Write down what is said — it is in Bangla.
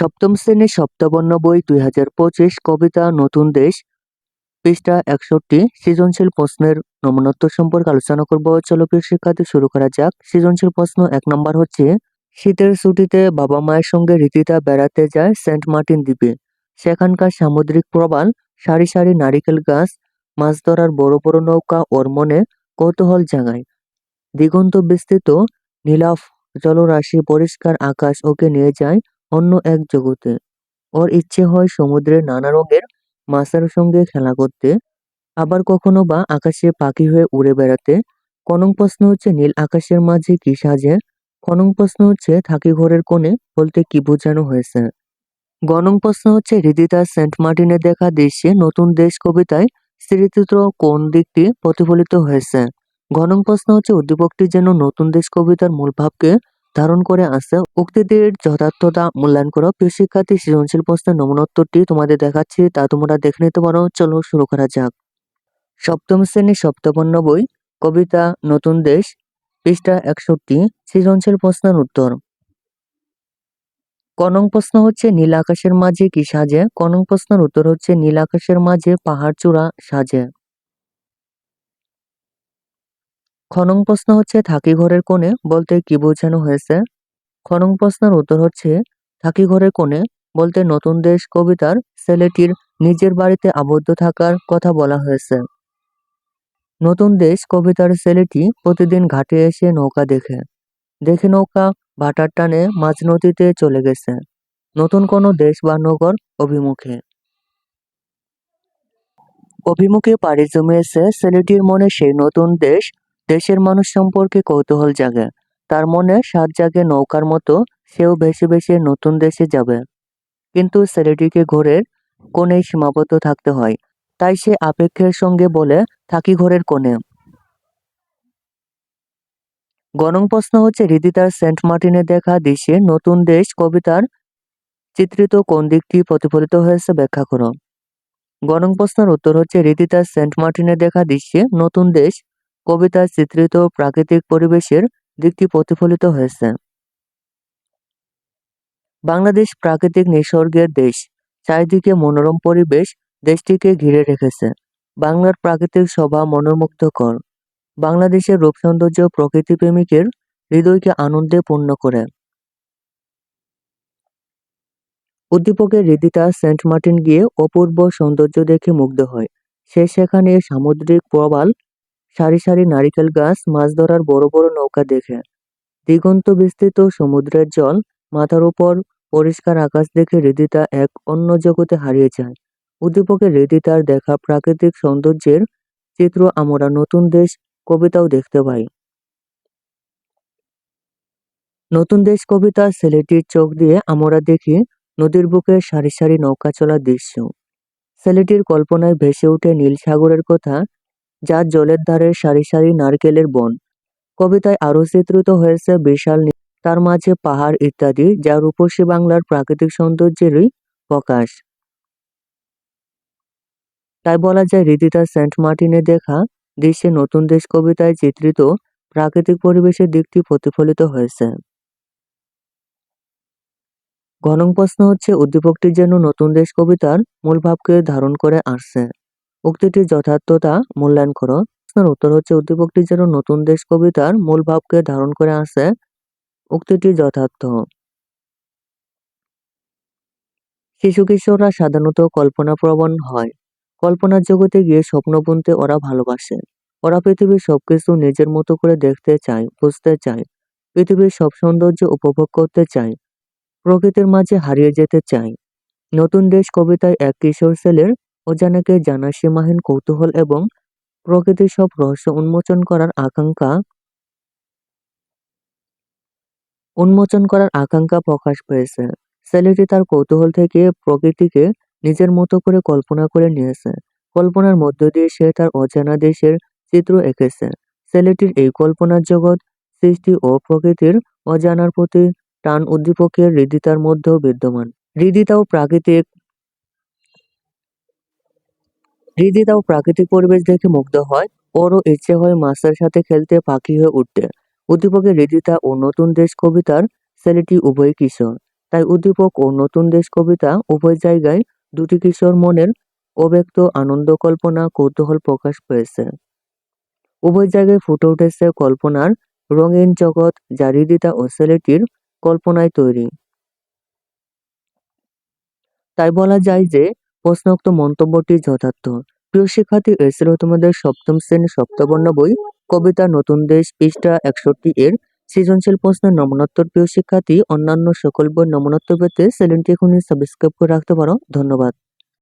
সপ্তম শ্রেণির সপ্তবর্ণ বই দুই হাজার পঁচিশ, কবিতা, নতুন দেশ। পৃষ্ঠা একষট্টি, সৃজনশীল প্রশ্নের নমনত্ব সম্পর্কে আলোচনা করব। চলো প্রিয় শিক্ষার্থী, শুরু করা যাক। সৃজনশীল প্রশ্ন এক নম্বর হচ্ছে, শীতের ছুটিতে বাবা মায়ের সঙ্গে রীতিতা বেড়াতে যায় সেন্ট মার্টিন দ্বীপে। সেখানকার সামুদ্রিক প্রবাল, সারি সারি নারিকেল গাছ, মাছ ধরার বড় বড় নৌকা ওর মনে কৌতূহল জাগায়। দিগন্ত বিস্তৃত নীলাফ জলরাশি পরিষ্কার আকাশ ওকে নিয়ে যায়। অন্য এক জগতে। ওর ইচ্ছে হয় সমুদ্রে নানা রঙের মাছের সঙ্গে খেলা করতে। আবার কখনো বা আকাশে পাখি হয়ে উড়ে বেড়াতে। কনং প্রশ্ন হচ্ছে, নীল আকাশের মাঝে কি সাজে? খনং প্রশ্ন হচ্ছে, থাকি ঘরের কোণে বলতে কি বোঝানো হয়েছে? গণং প্রশ্ন হচ্ছে, হৃদিতা সেন্ট মার্টিনে দেখা দৃশ্যে নতুন দেশ কবিতায় স্মৃতিত্র কোন দিকটি প্রতিফলিত হয়েছে? গণং প্রশ্ন হচ্ছে, উদ্দীপকটি যেন নতুন দেশ কবিতার মূল ভাবকে ধারণ করে আছে। উক্তিটির যথার্থতা মূল্যায়ন করো। প্রিয় শিক্ষার্থী, সৃজনশীল প্রশ্নের নমনোত্তরটি তোমাদের দেখাচ্ছি, তা তোমরা দেখে নিতে পারো। চলো শুরু করা যাক। সপ্তম শ্রেণির সপ্তপন্ন বই, কবিতা, নতুন দেশ, পৃষ্ঠা একষট্টি, সৃজনশীল প্রশ্নের উত্তর। কনং প্রশ্ন হচ্ছে, নীল আকাশের মাঝে কি সাজে? কনং প্রশ্নের উত্তর হচ্ছে, নীল আকাশের মাঝে পাহাড় চূড়া সাজে। খনং প্রশ্ন হচ্ছে, থাকি ঘরের কোণে বলতে কি বোঝানো হয়েছে? খনং প্রশ্নের উত্তর হচ্ছে, থাকি ঘরের কোণে বলতে নতুন দেশ কবিতার ছেলেটির নিজের বাড়িতে আবদ্ধ থাকার কথা বলা হয়েছে। নতুন দেশ কবিতার ছেলেটি প্রতিদিন ঘাটে এসে নৌকা দেখে। দেখে নৌকা ভাটার টানে মাঝ নদীতে চলে গেছে। নতুন কোনো দেশ বা নগর অভিমুখে। অভিমুখে পাড়ি জমিয়েছে ছেলেটির মনে সেই নতুন দেশ দেশের মানুষ সম্পর্কে কৌতূহল জাগে। তার মনে সাত জাগে নৌকার মতো, সেও ভেসে ভেসে নতুন দেশে যাবে। কিন্তু ছেলেটিকে ঘোরের কোণেই সীমাবদ্ধ থাকতে হয়। তাই সে আপেক্ষের সঙ্গে বলে, থাকি ঘরের কোণে। গণং প্রশ্ন হচ্ছে হৃদিতার সেন্ট মার্টিনে দেখা দৃশ্যে নতুন দেশ কবিতার চিত্রিত কোন দিকটি প্রতিফলিত হয়েছে ব্যাখ্যা করো। গণং প্রশ্নের উত্তর হচ্ছে হৃদিতার সেন্ট মার্টিনে দেখা দৃশ্যে নতুন দেশ কবিতার চিত্রিত প্রাকৃতিক পরিবেশের দিকটি প্রতিফলিত হয়েছে। বাংলাদেশ প্রাকৃতিক নিসর্গের দেশ। চারিদিকে মনোরম পরিবেশ দেশটিকে ঘিরে রেখেছে। বাংলার প্রাকৃতিক শোভা মনোমুগ্ধকর। বাংলাদেশের রূপ সৌন্দর্য প্রকৃতি প্রেমিকের হৃদয়কে আনন্দে পূর্ণ করে। উদ্দীপকের হৃদিতা সেন্ট মার্টিন গিয়ে অপূর্ব সৌন্দর্য দেখে মুগ্ধ হয়। সে সেখানে সামুদ্রিক প্রবাল সারি সারি নারিকেল গাছ মাছ ধরার বড় বড় নৌকা দেখে। দিগন্ত বিস্তৃত সমুদ্রের জল মাথার উপর পরিষ্কার আকাশ দেখে হৃদিতা এক অন্য জগতে হারিয়ে যায়। উদ্দীপকের হৃদিতার দেখা প্রাকৃতিক সৌন্দর্যের চিত্র আমরা নতুন দেশ কবিতাও দেখতে পাই। নতুন দেশ কবিতা ছেলেটির চোখ দিয়ে আমরা দেখি নদীর বুকে সারি সারি নৌকা চলার দৃশ্য। ছেলেটির কল্পনায় ভেসে ওঠে নীল সাগরের কথা যার জলের ধারে সারি সারি নারকেলের বন। কবিতায় আরও চিত্রিত হয়েছে বিশাল তার মাঝে পাহাড় ইত্যাদি, যা রূপসী বাংলার প্রাকৃতিক সৌন্দর্যেরই প্রকাশ। তাই বলা যায় রীতিতা সেন্ট মার্টিনে দেখা দৃশ্যে নতুন দেশ কবিতায় চিত্রিত প্রাকৃতিক পরিবেশের দিকটি প্রতিফলিত হয়েছে। ঘনং প্রশ্ন হচ্ছে, উদ্দীপকটি যেন নতুন দেশ কবিতার মূল ভাবকে ধারণ করে আসছে উক্তিটির যথার্থতা মূল্যায়ন করো। প্রশ্নের উত্তর হচ্ছে, উদ্দীপকটি যেন নতুন দেশ কবিতার মূল ভাবকে ধারণ করে আসে উক্তিটি যথার্থ। শিশু কিশোররা সাধারণত কল্পনাপ্রবণ হয়। কল্পনার জগতে গিয়ে স্বপ্ন বুনতে ওরা ভালোবাসে। ওরা পৃথিবীর সবকিছু নিজের মতো করে দেখতে চায়, বুঝতে চায়। পৃথিবীর সব সৌন্দর্য উপভোগ করতে চায়। প্রকৃতির মাঝে হারিয়ে যেতে চায়। নতুন দেশ কবিতায় এক কিশোর ছেলের অজানাকে জানা সীমাহীন কৌতূহল এবং প্রকৃতির সব রহস্য উন্মোচন করার আকাঙ্ক্ষা উন্মোচন করার আকাঙ্ক্ষা প্রকাশ পেয়েছে। ছেলেটি তার কৌতূহল থেকে প্রকৃতিকে নিজের মতো করে কল্পনা করে নিয়েছে। কল্পনার মধ্য দিয়ে সে তার অজানা দেশের চিত্র এঁকেছে। ছেলেটির এই কল্পনার জগৎ, সৃষ্টি ও প্রকৃতির অজানার প্রতি টান উদ্দীপকের হৃদিতার মধ্যেও বিদ্যমান। হৃদিতাও প্রাকৃতিক হৃদিতাও প্রাকৃতিক পরিবেশ দেখে মুগ্ধ হয়। ওরও ইচ্ছে হয় মাস্টার সাথে খেলতে পাখি হয়ে উঠতে। উদ্দীপকের হৃদিতা ও নতুন দেশ কবিতার ছেলেটি উভয় কিশোর। তাই উদ্দীপক ও নতুন দেশ কবিতা উভয় জায়গায় দুটি কিশোর মনের অব্যক্ত আনন্দ কল্পনা কৌতূহল প্রকাশ পেয়েছে। উভয় জায়গায় ফুটে উঠেছে কল্পনার রঙিন জগৎ, যা হৃদিতা ও ছেলেটির কল্পনায় তৈরি। তাই বলা যায় যে প্রশ্নোক্ত মন্তব্যটি যথার্থ। প্রিয় শিক্ষার্থী এ ছিল তোমাদের সপ্তম শ্রেণির সপ্তবর্ণ বই, কবিতা নতুন দেশ, পৃষ্ঠা একষট্টি এর সৃজনশীল প্রশ্নের নমনোত্তর। প্রিয় শিক্ষার্থী, অন্যান্য সকল বই নমনোত্তর পেতে চ্যানেলটি এখনই সাবস্ক্রাইব করে রাখতে পারো। ধন্যবাদ।